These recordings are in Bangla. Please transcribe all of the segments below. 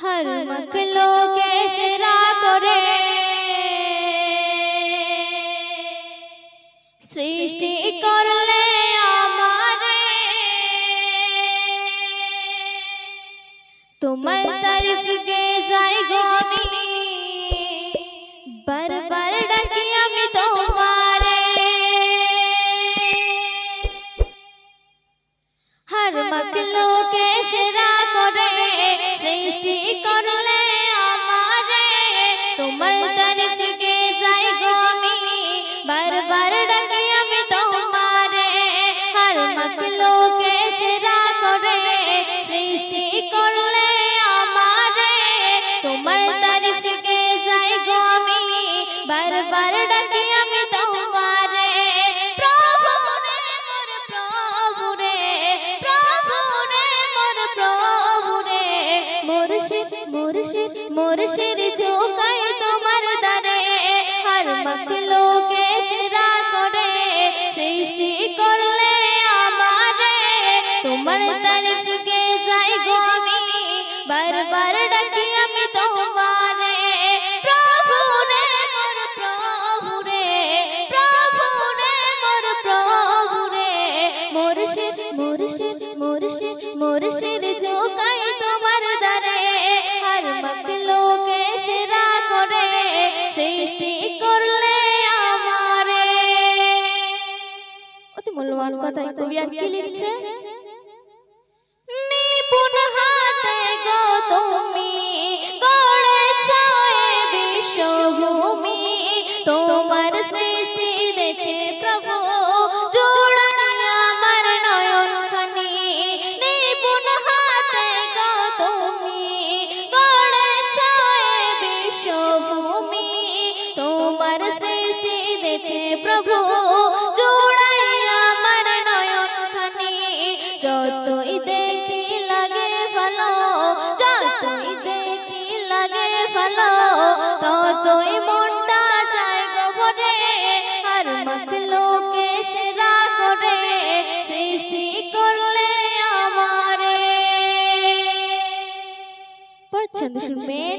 হর মখলুকে সেরা করে। সৃষ্টি করলে আমারে। তোমার তারিফ গে যাই গো पर बार बार डकिया में तुम्हारे हर मकलो के शरा মুর্শিদ ঝুকাই তোমার দারে আর মখলো কে সেরা করে, সৃষ্টি করলে আমারে। অতি মূল্যবান কথা কবি আর কি লিখছে? প্রভু, জোড়াই আমার নয়ন খানি। যতই দেখি লাগে ভালো, যতই দেখি লাগে ভালো, ততই মনটা যায় গোবরে আর মখলোকে সেরা করে, সৃষ্টি করলে আমারে। পছন্দ শুনবেন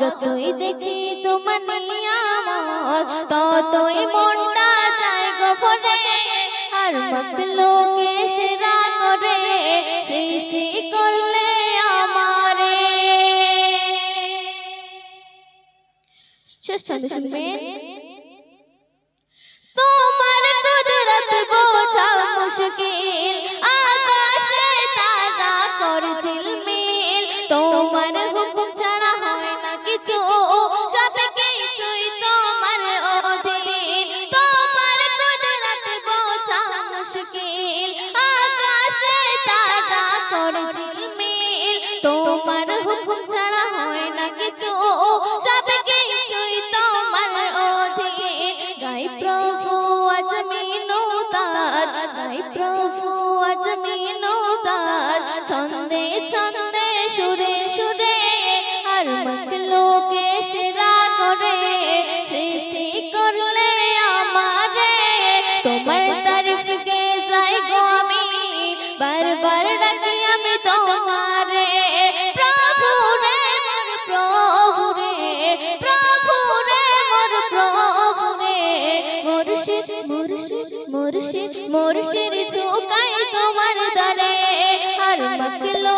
যতই দেখি তোমার নিয়ামত ততই মনটা যায় গোপনে আর মখলোকে সেরা করে, সৃষ্টি করলে আমারে। তোমার কুদরত বোঝা মুশকিল হুকুম ছাড়া হয় না কিছু। সব কিছুই তোমার অধীন গাই প্রভু আজমিনো তার গাই প্রভু মুর্শিদ ঝুকাই তোমার দরে আর মখলো